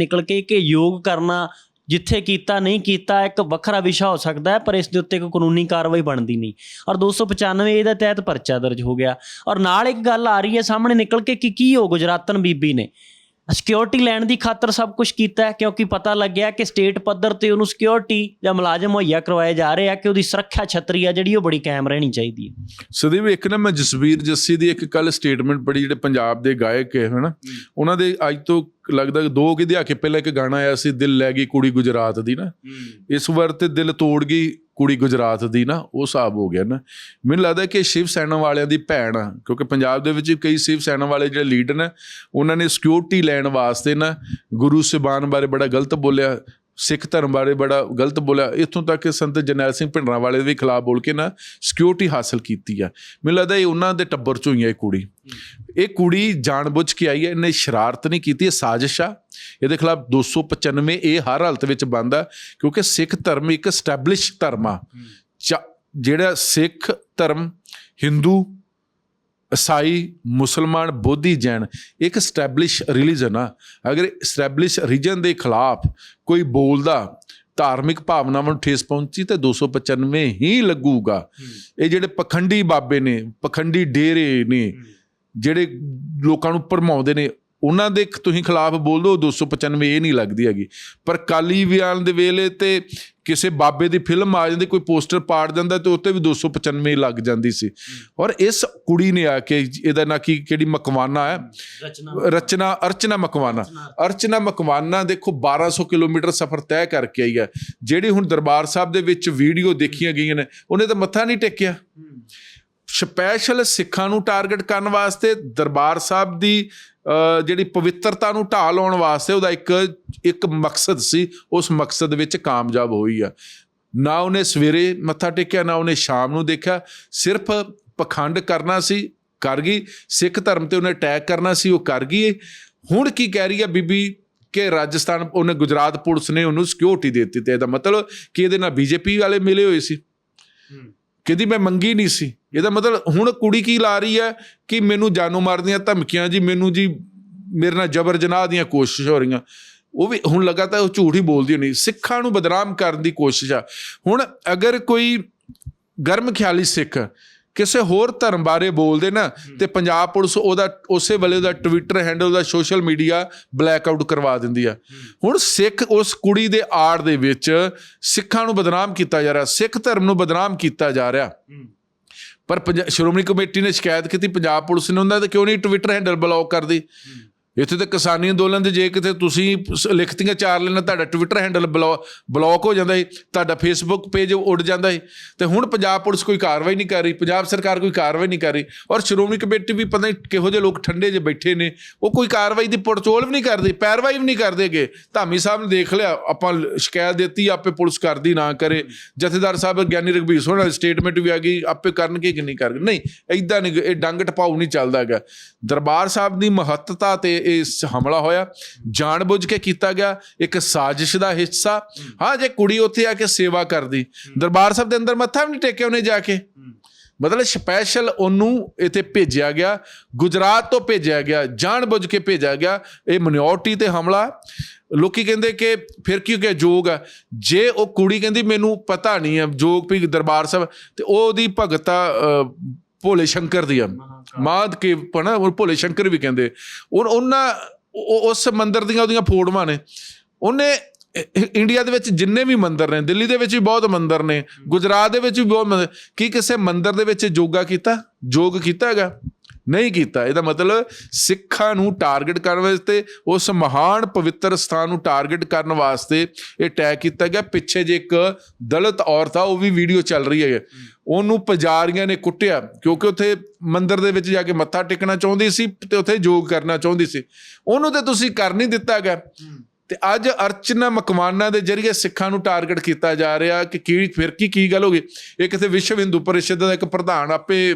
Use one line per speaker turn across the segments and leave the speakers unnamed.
ਨਿਕਲ ਕੇ ਕਿ ਯੋਗ ਕਰਨਾ ਜਿੱਥੇ ਕੀਤਾ, ਨਹੀਂ ਕੀਤਾ, ਇੱਕ ਵੱਖਰਾ ਵਿਸ਼ਾ ਹੋ ਸਕਦਾ ਹੈ, ਪਰ ਇਸ ਦੇ ਉੱਤੇ ਕੋਈ ਕਾਨੂੰਨੀ ਕਾਰਵਾਈ ਬਣਦੀ ਨਹੀਂ। ਔਰ 295 ਇਹਦੇ ਤਹਿਤ ਪਰਚਾ ਦਰਜ ਹੋ ਗਿਆ। ਔਰ ਨਾਲ ਇੱਕ ਗੱਲ ਆ ਰਹੀ ਹੈ ਸਾਹਮਣੇ ਨਿਕਲ ਕੇ ਕਿ ਕੀ ਹੋ, ਗੁਜਰਾਤਨ ਬੀਬੀ ਨੇ। ਸਿਕਿਉਰਿਟੀ ਲੈਣ ਦੀ ਖਾਤਰ ਸਭ ਕੁਝ ਕੀਤਾ ਕਿਉਂਕਿ ਪਤਾ ਲੱਗਿਆ ਕਿ ਸਟੇਟ ਪੱਧਰ ਤੇ ਉਹਨੂੰ ਸਿਕਿਉਰਿਟੀ ਜਾਂ ਮੁਲਾਜ਼ਮ ਮੁਹੱਈਆ ਕਰਵਾਏ ਜਾ ਰਹੇ ਆ ਕਿ ਉਹਦੀ ਸੁਰੱਖਿਆ ਛਤਰੀ ਆ ਜਿਹੜੀ ਉਹ ਬੜੀ ਕਾਇਮ ਰਹਿਣੀ ਚਾਹੀਦੀ ਹੈ।
ਸਦੀਪ ਇੱਕ ਨਾ ਮੈਂ ਜਸਵੀਰ ਜੱਸੀ ਦੀ ਇੱਕ ਕੱਲ ਸਟੇਟਮੈਂਟ ਪੜ੍ਹੀ ਜਿਹੜੇ ਪੰਜਾਬ ਦੇ ਗਾਇਕ ਹੈ ਹਨਾ? ਉਹਨਾਂ ਦੇ ਅੱਜ ਤੋਂ ਲੱਗਦਾ ਕਿ ਦੋ ਕਿ ਦਿਹਾਕੇ ਪਹਿਲਾਂ ਇੱਕ ਗਾਣਾ ਆਇਆ ਸੀ ਦਿਲ ਲੈ ਗਈ ਕੁੜੀ ਗੁਜਰਾਤ ਦੀ ਨਾ। ਇਸ ਵਾਰ ਤੇ ਦਿਲ ਤੋੜ ਗਈ ਕੁੜੀ ਗੁਜਰਾਤ ਦੀ ਨਾ, ਉਹ ਹਿਸਾਬ ਹੋ ਗਿਆ ਨਾ। ਮੈਨੂੰ ਲੱਗਦਾ ਕਿ ਸ਼ਿਵ ਸੈਨਾ ਵਾਲਿਆਂ ਦੀ ਭੈਣ ਆ, ਕਿਉਂਕਿ ਪੰਜਾਬ ਦੇ ਵਿੱਚ ਕਈ ਸ਼ਿਵ ਸੈਨਾ ਵਾਲੇ ਜਿਹੜੇ ਲੀਡਰ ਨੇ, ਉਹਨਾਂ ਨੇ ਸਿਕਿਉਰਿਟੀ ਲੈਣ ਵਾਸਤੇ ਨਾ ਗੁਰੂ ਸਿਬਾਨ ਬਾਰੇ ਬੜਾ ਗਲਤ ਬੋਲਿਆ। ਸਿੱਖ ਧਰਮ ਬਾਰੇ ਬੜਾ ਗਲਤ ਬੋਲਿਆ। ਇੱਥੋਂ ਤੱਕ ਕਿ ਸੰਤ ਜਰਨੈਲ ਸਿੰਘ ਭਿੰਡਰਾਂ ਵਾਲੇ ਦੇ ਖਿਲਾਫ ਬੋਲ ਕੇ ਨਾ ਸਿਕਿਉਰਿਟੀ ਹਾਸਲ ਕੀਤੀ ਆ। ਮੈਨੂੰ ਲੱਗਦਾ ਇਹ ਉਹਨਾਂ ਦੇ ਟੱਬਰ ਚੋਂ ਹੀ ਆ ਇਹ ਕੁੜੀ। ਇਹ ਕੁੜੀ ਜਾਣਬੁੱਝ ਕੇ ਆਈ ਹੈ ਇਹਨੇ ਸ਼ਰਾਰਤ ਨਹੀਂ ਕੀਤੀ ਇਹ ਸਾਜ਼ਿਸ਼ ਆ। ਇਹਦੇ ਖਿਲਾਫ 295 ਇਹ ਹਰ ਹਾਲਤ ਵਿੱਚ ਬੰਦਾ ਕਿਉਂਕਿ ਸਿੱਖ ਧਰਮ ਇੱਕ ਸਟੈਬਲਿਸ਼ ਧਰਮ ਆ। ਜਿਹੜਾ ਸਿੱਖ ਧਰਮ ਹਿੰਦੂ ਈਸਾਈ ਮੁਸਲਮਾਨ ਬੋਧੀ ਜੈਨ ਇੱਕ ਸਟੈਬਲਿਸ਼ ਰਿਲੀਜਨ ਆ। ਅਗਰ ਸਟੈਬਲਿਸ਼ ਰੀਜਨ ਦੇ ਖਿਲਾਫ ਕੋਈ ਬੋਲਦਾ ਧਾਰਮਿਕ ਭਾਵਨਾਵਾਂ ਨੂੰ ਠੇਸ ਪਹੁੰਚੀ ਤੇ 295 ਹੀ ਲੱਗੂਗਾ। ਇਹ ਜਿਹੜੇ ਪਖੰਡੀ ਬਾਬੇ ਨੇ ਪਖੰਡੀ ਡੇਰੇ ਨੇ ਜਿਹੜੇ ਲੋਕਾਂ ਨੂੰ ਭਰਮਾਉਂਦੇ ਨੇ ਉਹਨਾਂ ਦੇ ਤੁਸੀਂ ਖਿਲਾਫ ਬੋਲ ਦੋ 295 ਇਹ ਨਹੀਂ ਲੱਗਦੀ ਹੈਗੀ। ਪਰ ਕਾਲੀ ਵਿਆਨ ਦੇ ਵੇਲੇ ਤੇ ਕਿਸੇ ਬਾਬੇ ਦੀ ਫਿਲਮ ਆ ਜਾਂਦੀ ਕੋਈ ਪੋਸਟਰ ਪਾੜ ਜਾਂਦਾ ਤੇ ਉੱਤੇ ਵੀ 295 ਲੱਗ ਜਾਂਦੀ ਸੀ। ਔਰ ਇਸ ਕੁੜੀ ਨੇ ਆ ਕੇ ਇਹਦਾ ਨਾਂ ਕੀ ਕਿਹੜੀ ਮਕਵਾਨਾ ਹੈ?
ਰਚਨਾ।
ਰਚਨਾ ਅਰਚਨਾ ਮਕਵਾਨਾ। ਅਰਚਨਾ ਮਕਵਾਨਾ ਦੇਖੋ 1200 ਕਿਲੋਮੀਟਰ ਸਫ਼ਰ ਤੈਅ ਕਰਕੇ ਆਈ ਹੈ। ਜਿਹੜੀ ਹੁਣ ਦਰਬਾਰ ਸਾਹਿਬ ਦੇ ਵਿੱਚ ਵੀਡੀਓ ਦੇਖੀਆਂ ਗਈਆਂ ਨੇ ਉਹਨੇ ਤਾਂ ਮੱਥਾ ਨਹੀਂ ਟੇਕਿਆ। ਸਪੈਸ਼ਲ ਸਿੱਖਾਂ ਨੂੰ ਟਾਰਗੇਟ ਕਰਨ ਵਾਸਤੇ ਦਰਬਾਰ ਸਾਹਿਬ ਦੀ ਜਿਹੜੀ ਪਵਿੱਤਰਤਾ ਨੂੰ ਢਾਹ ਲਾਉਣ ਵਾਸਤੇ ਉਹਦਾ ਇੱਕ ਇੱਕ ਮਕਸਦ ਸੀ, ਉਸ ਮਕਸਦ ਵਿੱਚ ਕਾਮਯਾਬ ਹੋਈ ਆ। ਨਾ ਉਹਨੇ ਸਵੇਰੇ ਮੱਥਾ ਟੇਕਿਆ, ਨਾ ਉਹਨੇ ਸ਼ਾਮ ਨੂੰ ਦੇਖਿਆ। ਸਿਰਫ ਪਖੰਡ ਕਰਨਾ ਸੀ, ਕਰ ਗਈ। ਸਿੱਖ ਧਰਮ ਤੇ ਉਹਨੇ ਅਟੈਕ ਕਰਨਾ ਸੀ, ਉਹ ਕਰ ਗਈ ਹੁਣ ਕੀ ਕਹਿ ਰਹੀ ਆ ਬੀਬੀ ਕਿ ਰਾਜਸਥਾਨ, ਉਹਨੇ ਗੁਜਰਾਤ ਪੁਲਿਸ ਨੇ ਉਹਨੂੰ ਸਿਕਿਉਰਿਟੀ ਦੇ ਦਿੱਤੀ ਤੇ ਇਹਦਾ ਮਤਲਬ ਕਿ ਇਹਦੇ ਨਾਲ ਬੀਜੇਪੀ ਵਾਲੇ ਮਿਲੇ ਹੋਏ ਸੀ। ਕਹਿੰਦੀ ਮੈਂ ਮੰਗੀ ਨਹੀਂ ਸੀ। ਇਹਦਾ ਮਤਲਬ ਹੁਣ ਕੁੜੀ ਕੀ ਲਾ ਰਹੀ ਹੈ ਕਿ ਮੈਨੂੰ ਜਾਨੋਂ ਮਾਰਦੀਆਂ ਧਮਕੀਆਂ ਜੀ, ਮੈਨੂੰ ਜੀ ਮੇਰੇ ਨਾਲ ਜ਼ਬਰ ਜਨਾਹ ਦੀਆਂ ਕੋਸ਼ਿਸ਼ਾਂ ਹੋ ਰਹੀਆਂ। ਉਹ ਵੀ ਹੁਣ ਲਗਾਤਾਰ ਉਹ ਝੂਠ ਹੀ ਬੋਲਦੀ ਹੋਣੀ। ਸਿੱਖਾਂ ਨੂੰ ਬਦਨਾਮ ਕਰਨ ਦੀ ਕੋਸ਼ਿਸ਼ ਆ। ਹੁਣ ਅਗਰ ਕੋਈ ਗਰਮ ਖਿਆਲੀ ਸਿੱਖ ਕਿਸੇ ਹੋਰ ਧਰਮ ਬਾਰੇ ਬੋਲਦੇ ਨਾ ਤੇ ਪੰਜਾਬ ਪੁਲਿਸ ਉਹਦਾ ਉਸੇ ਵੇਲੇ ਉਹਦਾ ਟਵਿੱਟਰ ਹੈਂਡਲ ਉਹਦਾ ਸੋਸ਼ਲ ਮੀਡੀਆ ਬਲੈਕ ਆਊਟ ਕਰਵਾ ਦਿੰਦੀ ਆ। ਹੁਣ ਸਿੱਖ ਉਸ ਕੁੜੀ ਦੇ ਆੜ ਦੇ ਵਿੱਚ ਸਿੱਖਾਂ ਨੂੰ ਬਦਨਾਮ ਕੀਤਾ ਜਾ ਰਿਹਾ ਸਿੱਖ ਧਰਮ ਨੂੰ ਬਦਨਾਮ ਕੀਤਾ ਜਾ ਰਿਹਾ। ਪਰ ਸ਼੍ਰੋਮਣੀ ਕਮੇਟੀ ਨੇ ਸ਼ਿਕਾਇਤ ਕੀਤੀ ਪੰਜਾਬ ਪੁਲਿਸ ਨੇ ਉਹਨਾਂ ਦਾ ਕਿਉਂ ਨਹੀਂ ਟਵਿੱਟਰ ਹੈਂਡਲ ਬਲੌਕ ਕਰਦੀ ਇੱਥੇ ਤਾਂ ਕਿਸਾਨੀ ਅੰਦੋਲਨ ਦੇ ਜੇ ਕਿਤੇ ਤੁਸੀਂ ਸ- ਲਿਖਤੀਆਂ ਚਾਰ ਲੈਣਾ, ਤੁਹਾਡਾ ਟਵਿੱਟਰ ਹੈਂਡਲ ਬਲੌਕ ਹੋ ਜਾਂਦਾ ਹੈ ਤੁਹਾਡਾ ਫੇਸਬੁੱਕ ਪੇਜ ਉੱਡ ਜਾਂਦਾ ਹੈ ਤੇ ਹੁਣ ਪੰਜਾਬ ਪੁਲਿਸ ਕੋਈ ਕਾਰਵਾਈ ਨਹੀਂ ਕਰ ਰਹੀ, ਪੰਜਾਬ ਸਰਕਾਰ ਕੋਈ ਕਾਰਵਾਈ ਨਹੀਂ ਕਰ ਰਹੀ ਔਰ ਸ਼੍ਰੋਮਣੀ ਕਮੇਟੀ ਵੀ ਪਤਾ ਨਹੀਂ ਕਿਹੋ ਜਿਹੇ ਲੋਕ ਠੰਡੇ ਜਿਹੇ ਬੈਠੇ ਨੇ, ਉਹ ਕੋਈ ਕਾਰਵਾਈ ਦੀ ਪੜਚੋਲ ਵੀ ਨਹੀਂ ਕਰਦੀ, ਪੈਰਵਾਈ ਵੀ ਨਹੀਂ ਕਰਦੇਗੇ ਧਾਮੀ ਸਾਹਿਬ ਨੇ ਦੇਖ ਲਿਆ, ਆਪਾਂ ਸ਼ਿਕਾਇਤ ਦਿੱਤੀ, ਆਪੇ ਪੁਲਿਸ ਕਰਦੀ ਨਾ ਕਰੇ। ਜਥੇਦਾਰ ਸਾਹਿਬ ਗਿਆਨੀ ਰਘਬੀਰ ਸਿੰਘ ਨਾਲ ਸਟੇਟਮੈਂਟ ਵੀ ਆ ਗਈ, ਆਪੇ ਕਰਨਗੇ ਕਿ ਨਹੀਂ ਕਰਨਗੇ? ਨਹੀਂ ਐਦਾਂ ਨਹੀਂ, ਇਹ ਡੰਗ ਟਪਾਉ ਨਹੀਂ ਚੱਲਦਾ ਹੈਗਾ। ਦਰਬਾਰ ਸਾਹਿਬ ਦੀ ਮਹੱਤਤਾ ਤੇ ਇਸ ਹਮਲਾ ਹੋਇਆ। ਜਾਣਬੁੱਝ ਕੇ ਕੀਤਾ ਗਿਆ। ਇੱਕ ਸਾਜ਼ਿਸ਼ ਦਾ ਹਿੱਸਾ। ਹਾਂ ਜੇ ਕੁੜੀ ਉੱਥੇ ਆ ਕੇ ਸੇਵਾ ਕਰਦੀ ਦਰਬਾਰ ਸਾਹਿਬ ਦੇ ਅੰਦਰ ਮੱਥਾ ਵੀ ਨਹੀਂ ਟੇਕਿਆ ਉਹਨੇ ਜਾ ਕੇ। ਮਤਲਬ ਸਪੈਸ਼ਲ ਉਹਨੂੰ ਇੱਥੇ ਭੇਜਿਆ ਗਿਆ। ਗੁਜਰਾਤ ਤੋਂ ਭੇਜਿਆ ਗਿਆ। ਜਾਣਬੁੱਝ ਕੇ ਭੇਜਿਆ ਗਿਆ। ਇਹ ਮਿਨੋਰਟੀ ਤੇ ਹਮਲਾ। ਲੋਕੀ ਕਹਿੰਦੇ ਕਿ ਫਿਰ ਕੀ ਕਿ ਜੋਗ ਆ। ਜੇ ਉਹ ਕੁੜੀ ਕਹਿੰਦੀ ਮੈਨੂੰ ਪਤਾ ਨਹੀਂ ਹੈ ਜੋਗ ਵੀ ਦਰਬਾਰ ਸਾਹਿਬ ਤੇ ਉਹਦੀ ਭਗਤਾ ਅਹ, ਭੋਲੇ ਸ਼ੰਕਰ ਦੀ ਆ। ਮਾਦ ਕੇ ਪਣਾ ਉਹ ਭੋਲੇ ਸ਼ੰਕਰ ਵੀ ਕਹਿੰਦੇ। ਉਹ ਉਹਨਾਂ ਉਹ- ਉਸ ਮੰਦਿਰ ਦੀਆਂ ਉਹਦੀਆਂ ਫੋਟੋਆਂ ਨੇ। ਉਹਨੇ ਇੰਡੀਆ ਦੇ ਵਿੱਚ ਜਿੰਨੇ ਵੀ ਮੰਦਿਰ ਨੇ ਦਿੱਲੀ ਦੇ ਵਿੱਚ ਵੀ ਬਹੁਤ ਮੰਦਿਰ ਨੇ ਗੁਜਰਾਤ ਦੇ ਵਿੱਚ ਵੀ ਬਹੁਤ ਕੀ ਕਿਸੇ ਮੰਦਿਰ ਦੇ ਵਿੱਚ ਯੋਗਾ ਕੀਤਾ? ਯੋਗ ਕੀਤਾ ਹੈਗਾ। ਨਹੀਂ ਕੀਤਾ। ਇਹਦਾ ਮਤਲਬ ਸਿੱਖਾਂ ਨੂੰ ਟਾਰਗੇਟ ਕਰਨ ਵਾਸਤੇ, ਉਸ ਮਹਾਨ ਪਵਿੱਤਰ ਸਥਾਨ ਨੂੰ ਟਾਰਗੇਟ ਕਰਨ ਵਾਸਤੇ ਇਹ ਟੈਗ ਕੀਤਾ ਗਿਆ। ਪਿੱਛੇ ਜੇ ਇੱਕ ਦਲਿਤ ਔਰਤ ਆ, ਉਹ ਵੀ ਵੀਡੀਓ ਚੱਲ ਰਹੀ ਹੈ। ਉਹਨੂੰ ਪੁਜਾਰੀਆਂ ਨੇ ਕੁੱਟਿਆ, ਕਿਉਂਕਿ ਉੱਥੇ ਮੰਦਿਰ ਦੇ ਵਿੱਚ ਜਾ ਕੇ ਮੱਥਾ ਟੇਕਣਾ ਚਾਹੁੰਦੀ ਸੀ ਤੇ ਉੱਥੇ ਯੋਗ ਕਰਨਾ ਚਾਹੁੰਦੀ ਸੀ। ਉਹਨੂੰ ਤੇ ਤੁਸੀਂ ਕਰ ਨਹੀਂ ਦਿੱਤਾ ਗਿਆ। ਤੇ ਅੱਜ ਅਰਚਨਾ ਮਕਵਾਨਾ ਦੇ ਜਰੀਏ ਸਿੱਖਾਂ ਨੂੰ ਟਾਰਗੇਟ ਕੀਤਾ ਜਾ ਰਿਹਾ ਕਿ ਕੀ ਫਿਰ ਕੀ ਕੀ ਗੱਲ ਹੋ ਗਈ? ਇਹ ਕਿਤੇ ਵਿਸ਼ਵ ਹਿੰਦੂ ਪਰਿਸ਼ਦ ਦਾ ਇੱਕ ਪ੍ਰਧਾਨ ਆਪੇ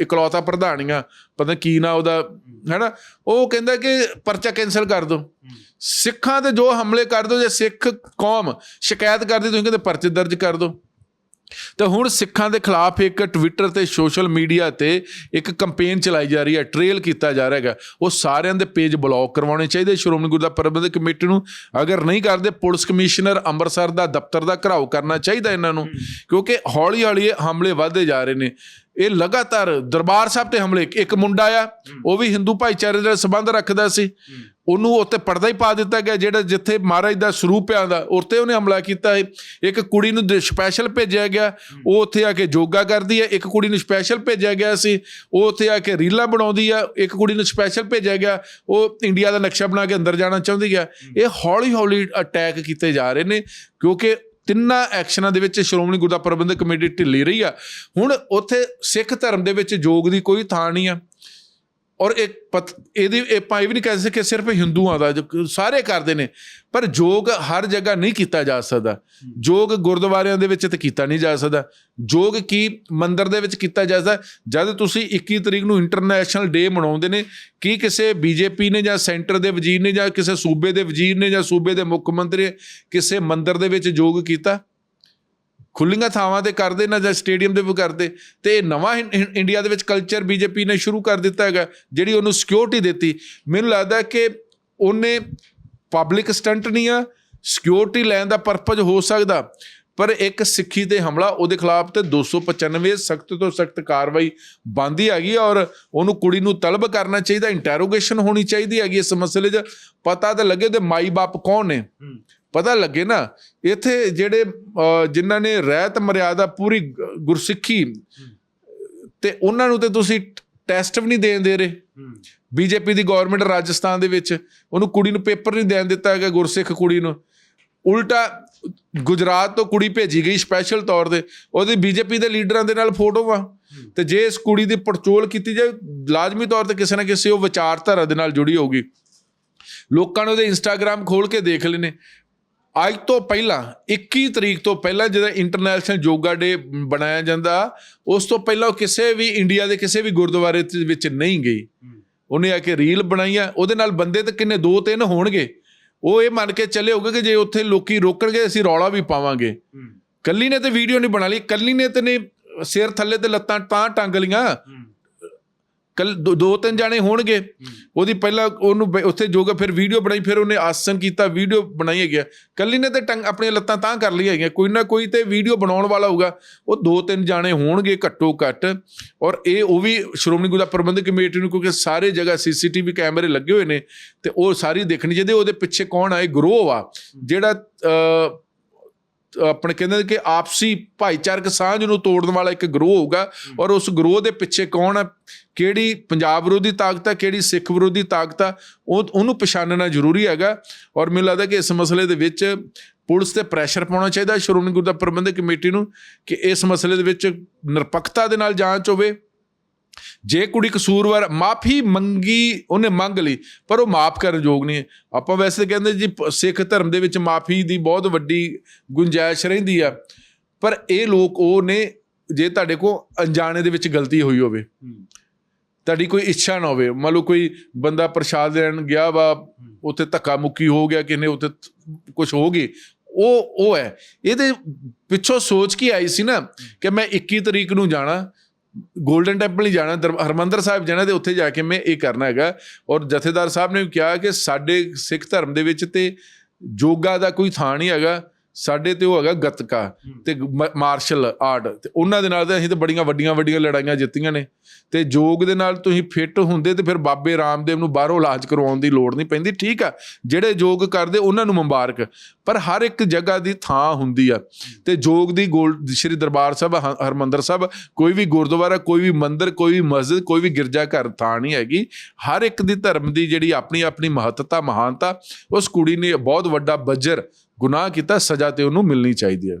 ਇਕਲੌਤਾ ਪ੍ਰਧਾਨੀਆਂ ਪਤਾ ਕੀ ਨਾ ਉਹਦਾ ਹੈਨਾ? ਉਹ ਕਹਿੰਦਾ ਕਿ ਪਰਚਾ ਕੈਨਸਲ ਕਰ ਦਿਓ ਸਿੱਖਾਂ ਤੇ ਜੋ ਹਮਲੇ ਕਰ ਦਿਓ ਜੇ ਸਿੱਖ ਕੌਮ ਸ਼ਿਕਾਇਤ ਕਰਦੀ ਤੁਸੀਂ ਕਹਿੰਦੇ ਪਰਚੇ ਦਰਜ ਕਰ ਦਿਓ ਤੇ ਹੁਣ ਸਿੱਖਾਂ ਦੇ ਖਿਲਾਫ ਇੱਕ ਟਵਿੱਟਰ ਤੇ ਸੋਸ਼ਲ ਮੀਡੀਆ ਤੇ ਇੱਕ ਕੈਂਪੇਨ ਚਲਾਈ ਜਾ ਰਹੀ ਹੈ ਟ੍ਰੇਲ ਕੀਤਾ ਜਾ ਰਿਹਾ ਹੈਗਾ। ਉਹ ਸਾਰਿਆਂ ਦੇ ਪੇਜ ਬਲੌਕ ਕਰਵਾਉਣੇ ਚਾਹੀਦੇ। ਸ਼੍ਰੋਮਣੀ ਗੁਰਦੁਆਰਾ ਪ੍ਰਬੰਧਕ ਕਮੇਟੀ ਨੂੰ ਅਗਰ ਨਹੀਂ ਕਰਦੇ ਪੁਲਿਸ ਕਮਿਸ਼ਨਰ ਅੰਮ੍ਰਿਤਸਰ ਦਾ ਦਫ਼ਤਰ ਦਾ ਘਰਾਓ ਕਰਨਾ ਚਾਹੀਦਾ ਇਹਨਾਂ ਨੂੰ। ਕਿਉਂਕਿ ਹੌਲੀ ਹੌਲੀ ਇਹ ਹਮਲੇ ਵਧਦੇ ਜਾ ਰਹੇ ਨੇ। ਇਹ ਲਗਾਤਾਰ ਦਰਬਾਰ ਸਾਹਿਬ ਤੇ ਹਮਲੇ, ਇੱਕ ਮੁੰਡਾ ਆ, ਉਹ ਵੀ ਹਿੰਦੂ ਭਾਈਚਾਰੇ ਨਾਲ ਸੰਬੰਧ ਰੱਖਦਾ ਸੀ। ਉਹਨੂੰ ਉੱਤੇ ਪਰਦਾ ਹੀ ਪਾ ਦਿੱਤਾ ਗਿਆ, ਜਿਹੜਾ ਜਿੱਥੇ ਮਹਾਰਾਜ ਦਾ ਸਰੂਪ ਆ ਦਾ ਉੱਤੇ ਉਹਨੇ ਹਮਲਾ ਕੀਤਾ ਹੈ ਇੱਕ ਕੁੜੀ ਨੂੰ ਸਪੈਸ਼ਲ ਭੇਜਿਆ ਗਿਆ, ਉਹ ਉੱਥੇ ਆ ਕੇ ਯੋਗਾ ਕਰਦੀ ਹੈ ਇੱਕ ਕੁੜੀ ਨੂੰ ਸਪੈਸ਼ਲ ਭੇਜਿਆ ਗਿਆ ਸੀ, ਉਹ ਉੱਥੇ ਆ ਕੇ ਰੀਲਾਂ ਬਣਾਉਂਦੀ ਆ, ਇੱਕ ਕੁੜੀ ਨੂੰ ਸਪੈਸ਼ਲ ਭੇਜਿਆ ਗਿਆ, ਉਹ ਇੰਡੀਆ ਦਾ ਨਕਸ਼ਾ ਬਣਾ ਕੇ ਅੰਦਰ ਜਾਣਾ ਚਾਹੁੰਦੀ ਆ। ਇਹ ਹੌਲੀ ਹੌਲੀ ਅਟੈਕ ਕੀਤੇ ਜਾ ਰਹੇ ਨੇ, ਕਿਉਂਕਿ ਤਿੰਨਾਂ ਐਕਸ਼ਨਾਂ ਦੇ ਵਿੱਚ ਸ਼੍ਰੋਮਣੀ ਗੁਰਦੁਆਰਾ ਪ੍ਰਬੰਧਕ ਕਮੇਟੀ ਢਿੱਲੀ ਰਹੀ ਆ। ਹੁਣ ਉੱਥੇ ਸਿੱਖ ਧਰਮ ਦੇ ਵਿੱਚ ਯੋਗ ਦੀ ਕੋਈ ਥਾਂ ਨਹੀਂ ਆ। ਔਰ ਇਹ ਪਤ, ਇਹਦੀ, ਇਹ ਆਪਾਂ ਇਹ ਵੀ ਨਹੀਂ ਕਹਿ ਸਕਦੇ ਕਿ ਸਿਰਫ ਹਿੰਦੂਆਂ ਦਾ ਸਾਰੇ ਕਰਦੇ ਨੇ, ਪਰ ਯੋਗ ਹਰ ਜਗ੍ਹਾ ਨਹੀਂ ਕੀਤਾ ਜਾ ਸਕਦਾ। ਯੋਗ ਗੁਰਦੁਆਰਿਆਂ ਦੇ ਵਿੱਚ ਤੇ ਕੀਤਾ ਨਹੀਂ ਜਾ ਸਕਦਾ। ਯੋਗ ਕੀ ਮੰਦਿਰ ਦੇ ਵਿੱਚ ਕੀਤਾ ਜਾ ਸਕਦਾ? ਜਦ ਤੁਸੀਂ 21 ਤਰੀਕ ਨੂੰ ਇੰਟਰਨੈਸ਼ਨਲ ਡੇ ਮਨਾਉਂਦੇ ਨੇ, ਕੀ ਕਿਸੇ ਬੀਜੇਪੀ ਨੇ ਜਾਂ ਸੈਂਟਰ ਦੇ ਵਜ਼ੀਰ ਨੇ ਜਾਂ ਕਿਸੇ ਸੂਬੇ ਦੇ ਵਜ਼ੀਰ ਨੇ ਜਾਂ ਸੂਬੇ ਦੇ ਮੁੱਖ ਮੰਤਰੀ ਕਿਸੇ ਮੰਦਿਰ ਦੇ ਵਿੱਚ ਯੋਗ ਕੀਤਾ? ਖੁੱਲੀਆਂ ਥਾਵਾਂ ਤੇ ਕਰਦੇ ਨਾ ਜਾਂ ਸਟੇਡੀਅਮ ਦੇ ਵੀ ਕਰਦੇ, ਤੇ ਇਹ ਨਵਾਂ ਇੰ- ਇੰਡੀਆ ਦੇ ਵਿੱਚ ਕਲਚਰ ਬੀਜੇਪੀ ਨੇ ਸ਼ੁਰੂ ਕਰ ਦਿੱਤਾ ਹੈਗਾ, ਜਿਹੜੀ ਉਹਨੂੰ ਸਿਕਿਉਰਿਟੀ ਦਿੱਤੀ। ਮੈਨੂੰ ਲੱਗਦਾ ਕਿ ਉਹਨੇ ਪਬਲਿਕ ਸਟੰਟ ਨਹੀਂ ਆ ਸਿਕਿਉਰਿਟੀ ਲੈਣ ਦਾ ਪਰਪਸ ਹੋ ਸਕਦਾ, ਪਰ ਇੱਕ ਸਿੱਖੀ ਤੇ ਹਮਲਾ ਉਹਦੇ ਖਿਲਾਫ ਤੇ 295 ਸਖਤ ਤੋਂ ਸਖਤ ਕਾਰਵਾਈ ਬੰਦੀ ਹੈਗੀ ਆ ਔਰ ਉਹਨੂੰ ਕੁੜੀ ਨੂੰ ਤਲਬ ਕਰਨਾ ਚਾਹੀਦਾ ਇੰਟਰੋਗੇਸ਼ਨ ਹੋਣੀ ਚਾਹੀਦੀ ਹੈਗੀ ਇਸ ਮਸਲੇ 'ਚ। ਪਤਾ ਤਾਂ ਲੱਗੇ ਤੇ ਮਾਈ ਬਾਪ ਕੌਣ ਨੇ? ਪਤਾ ਲੱਗੇ ਨਾ ਇੱਥੇ ਜਿਹੜੇ ਜਿਨ੍ਹਾਂ ਨੇ ਰਹਿਤ ਮਰਿਆਦਾ ਪੂਰੀ ਗੁਰਸਿੱਖੀ ਤੇ ਉਹਨਾਂ ਨੂੰ ਤੇ ਤੁਸੀਂ ਟੈਸਟ ਵੀ ਨਹੀਂ ਦੇਣ ਦੇ ਰਹੇ। ਬੀਜੇਪੀ ਦੀ ਗਵਰਨਮੈਂਟ ਰਾਜਸਥਾਨ ਦੇ ਵਿੱਚ ਉਹਨੂੰ ਕੁੜੀ ਨੂੰ ਪੇਪਰ ਨਹੀਂ ਦੇਣ ਦਿੱਤਾ ਹੈਗਾ ਗੁਰਸਿੱਖ ਕੁੜੀ ਨੂੰ। ਉਲਟਾ ਗੁਜਰਾਤ ਤੋਂ ਕੁੜੀ ਭੇਜੀ ਗਈ ਸਪੈਸ਼ਲ ਤੌਰ ਤੇ। ਉਹਦੀ ਬੀਜੇਪੀ ਦੇ ਲੀਡਰਾਂ ਦੇ ਨਾਲ ਫੋਟੋਆਂ ਤੇ ਜੇ ਇਸ ਕੁੜੀ ਦੀ ਪੜਚੋਲ ਕੀਤੀ ਜਾਏ ਲਾਜ਼ਮੀ ਤੌਰ ਤੇ ਕਿਸੇ ਨਾ ਕਿਸੇ ਉਹ ਵਿਚਾਰਧਾਰਾ ਦੇ ਨਾਲ ਜੁੜੀ ਹੋਊਗੀ। ਲੋਕਾਂ ਨੇ ਉਹਦੇ ਇੰਸਟਾਗ੍ਰam ਖੋਲ ਕੇ ਦੇਖ ਲੈਣੇ ਅੱਜ ਤੋਂ ਪਹਿਲਾਂ 21 ਤਰੀਕ ਤੋਂ ਪਹਿਲਾਂ ਜਦੋਂ ਇੰਟਰਨੈਸ਼ਨਲ ਯੋਗਾ ਡੇ ਬਣਾਇਆ ਜਾਂਦਾ ਉਸ ਤੋਂ ਪਹਿਲਾਂ ਉਹ ਕਿਸੇ ਵੀ ਇੰਡੀਆ ਦੇ ਕਿਸੇ ਵੀ ਗੁਰਦੁਆਰੇ ਵਿੱਚ ਨਹੀਂ ਗਈ ਉਹਨੇ ਆ ਕੇ ਰੀਲ ਬਣਾਈ ਆ ਉਹਦੇ ਨਾਲ ਬੰਦੇ ਤਾਂ ਕਿੰਨੇ ਦੋ ਤਿੰਨ ਹੋਣਗੇ। ਉਹ ਇਹ ਮੰਨ ਕੇ ਚੱਲੇ ਹੋਗੇ ਕਿ ਜੇ ਉੱਥੇ ਲੋਕੀ ਰੋਕਣਗੇ ਅਸੀਂ ਰੌਲਾ ਵੀ ਪਾਵਾਂਗੇ। ਕੱਲੀ ਨੇ ਤੇ ਵੀਡੀਓ ਨਹੀਂ ਬਣਾ ਲਈ ਕੱਲੀ ਨੇ ਤੇ ਨੇ ਸਿਰ ਥੱਲੇ ਤੇ ਲੱਤਾਂ ਤਾਂ ਟੰਗ ਲੀਆਂ ਕੱਲ ਦੋ ਤਿੰਨ ਜਾਣੇ ਹੋਣਗੇ। ਉਹਦੀ ਪਹਿਲਾਂ ਉਹਨੂੰ ਉੱਥੇ ਜੋਗਾ ਫਿਰ ਵੀਡੀਓ ਬਣਾਈ ਫਿਰ ਉਹਨੇ ਆਸਨ ਕੀਤਾ ਵੀਡੀਓ ਬਣਾਈ ਹੈਗੀ। ਕੱਲੀ ਨੇ ਤੇ ਟੰਗ ਆਪਣੀਆਂ ਲੱਤਾਂ ਤਾਂ ਕਰ ਲਈ ਹੈਗੀਆਂ। ਕੋਈ ਨਾ ਕੋਈ ਤੇ ਵੀਡੀਓ ਬਣਾਉਣ ਵਾਲਾ ਹੋਊਗਾ। ਉਹ ਦੋ ਤਿੰਨ ਜਾਣੇ ਹੋਣਗੇ ਘੱਟੋ ਘੱਟ। ਔਰ ਇਹ ਉਹ ਵੀ ਸ਼੍ਰੋਮਣੀ ਗੁਰਦੁਆਰਾ ਪ੍ਰਬੰਧਕ ਕਮੇਟੀ ਨੂੰ ਕਿਉਂਕਿ ਸਾਰੇ ਜਗ੍ਹਾ ਸੀਸੀਟੀਵੀ ਕੈਮਰੇ ਲੱਗੇ ਹੋਏ ਨੇ ਤੇ ਉਹ ਸਾਰੀ ਦੇਖਣੀ ਚਾਹੀਦੀ ਉਹਦੇ ਪਿੱਛੇ ਕੌਣ ਆ? ਇਹ ਗਰੋਹ ਆ। ਜਿਹੜਾ ਆਪਣੇ ਕਹਿੰਦੇ ਕਿ ਆਪਸੀ ਭਾਈਚਾਰਕ ਸਾਂਝ ਨੂੰ ਤੋੜਨ ਵਾਲਾ ਇੱਕ ਗਰੋਹ ਹੋਊਗਾ ਔਰ ਉਸ ਗਰੋਹ ਦੇ ਪਿੱਛੇ ਕੌਣ ਆ? ਕਿਹੜੀ ਪੰਜਾਬ ਵਿਰੋਧੀ ਤਾਕਤ ਆ ਕਿਹੜੀ ਸਿੱਖ ਵਿਰੋਧੀ ਤਾਕਤ ਆ? ਉਹ ਉਹਨੂੰ ਪਛਾਣਨਾ ਜ਼ਰੂਰੀ ਹੈਗਾ ਔਰ ਮੈਨੂੰ ਲੱਗਦਾ ਕਿ ਇਸ ਮਸਲੇ ਦੇ ਵਿੱਚ ਪੁਲਿਸ ਤੇ ਪ੍ਰੈਸ਼ਰ ਪਾਉਣਾ ਚਾਹੀਦਾ। ਸ਼੍ਰੋਮਣੀ ਗੁਰਦੁਆਰਾ ਪ੍ਰਬੰਧਕ ਕਮੇਟੀ ਨੂੰ ਕਿ ਇਸ ਮਸਲੇ ਦੇ ਵਿੱਚ ਨਿਰਪੱਖਤਾ ਦੇ ਨਾਲ ਜਾਂਚ ਹੋਵੇ। ਜੇ ਕੁੜੀ ਕਸੂਰਵਾਰ ਮਾਫੀ ਮੰਗੀ, ਉਹਨੇ ਮੰਗ ਲਈ, ਪਰ ਉਹ ਮਾਫ ਕਰਨ ਯੋਗ ਨਹੀਂ ਆਪਾਂ ਵੈਸੇ ਤਾਂ ਕਹਿੰਦੇ ਜੀ ਸਿੱਖ ਧਰਮ ਦੇ ਵਿੱਚ ਮਾਫੀ ਦੀ ਬਹੁਤ ਵੱਡੀ ਗੁੰਜਾਇਸ਼ ਰਹਿੰਦੀ ਆ, ਪਰ ਇਹ ਲੋਕ, ਉਹ ਨੇ ਜੇ ਤੁਹਾਡੇ ਕੋ ਅਣਜਾਣੇ ਦੇ ਵਿੱਚ ਗਲਤੀ ਹੋਈ ਹੋਵੇ, ਤੁਹਾਡੀ ਕੋਈ ਇੱਛਾ ਨਾ ਹੋਵੇ, ਮੰਨ ਲਓ ਕੋਈ ਬੰਦਾ ਪ੍ਰਸ਼ਾਦ ਲੈਣ ਗਿਆ ਵਾ, ਉੱਥੇ ਧੱਕਾ ਮੁੱਕੀ ਹੋ ਗਿਆ ਕਿਨੇ ਉੱਥੇ ਕੁਝ ਹੋ ਗਈ ਉਹ ਉਹ ਹੈ। ਇਹਦੇ ਪਿੱਛੋਂ ਸੋਚ ਕੇ ਆਈ ਸੀ ਨਾ, ਕਿ ਮੈਂ 21 ਤਰੀਕ ਨੂੰ ਜਾਣਾ ਗੋਲਡਨ ਟੈਂਪਲ ਹੀ ਜਾਣਾ ਦਰ- ਹਰਿਮੰਦਰ ਸਾਹਿਬ ਜਾਣਾ ਤੇ ਉੱਥੇ ਜਾ ਕੇ ਮੈਂ ਇਹ ਕਰਨਾ ਹੈਗਾ। ਔਰ ਜਥੇਦਾਰ ਸਾਹਿਬ ਨੇ ਵੀ ਕਿਹਾ ਕਿ ਸਾਡੇ ਸਿੱਖ ਧਰਮ ਦੇ ਵਿੱਚ ਤੇ ਯੋਗਾ ਦਾ ਕੋਈ ਥਾਂ ਨਹੀਂ ਹੈਗਾ ਸਾਡੇ ਤੇ ਉਹ ਹੈਗਾ ਗੱਤਕਾ ਤੇ ਮਾਰਸ਼ਲ ਆਰਟ ਤੇ ਉਹਨਾਂ ਦੇ ਨਾਲ ਤਾਂ ਅਸੀਂ ਤਾਂ ਬੜੀਆਂ ਵੱਡੀਆਂ ਵੱਡੀਆਂ ਲੜਾਈਆਂ ਜਿੱਤੀਆਂ ਨੇ। ਤੇ ਯੋਗ ਦੇ ਨਾਲ ਤੁਸੀਂ ਫਿੱਟ ਹੁੰਦੇ ਤੇ ਫਿਰ ਬਾਬੇ ਰਾਮਦੇਵ ਨੂੰ ਬਾਹਰੋਂ ਇਲਾਜ ਕਰਵਾਉਣ ਦੀ ਲੋੜ ਨਹੀਂ ਪੈਂਦੀ। ਠੀਕ ਆ ਜਿਹੜੇ ਯੋਗ ਕਰਦੇ ਉਹਨਾਂ ਨੂੰ ਮੁਬਾਰਕ। ਪਰ ਹਰ ਇੱਕ ਜਗ੍ਹਾ ਦੀ ਥਾਂ ਹੁੰਦੀ ਆ। ਤੇ ਯੋਗ ਦੀ ਗੋਲ, ਸ਼੍ਰੀ ਦਰਬਾਰ ਸਾਹਿਬ, ਹ- ਹਰਿਮੰਦਰ ਸਾਹਿਬ, ਕੋਈ ਵੀ ਗੁਰਦੁਆਰਾ, ਕੋਈ ਵੀ ਮੰਦਿਰ, ਕੋਈ ਵੀ ਮਸਜਿਦ, ਕੋਈ ਵੀ ਗਿਰਜਾ ਘਰ ਥਾਂ ਨਹੀਂ ਹੈਗੀ। ਹਰ ਇੱਕ ਦੀ ਧਰਮ ਦੀ ਜਿਹੜੀ ਆਪਣੀ ਆਪਣੀ ਮਹੱਤਤਾ, ਮਹਾਨਤਾ, ਉਸ ਕੁੜੀ ਨੇ ਬਹੁਤ ਵੱਡਾ ਬੱਜਰ ਗੁਨਾਹ ਕੀਤਾ, ਸਜ਼ਾ ਤੇ ਉਹਨੂੰ ਮਿਲਣੀ ਚਾਹੀਦੀ ਹੈ।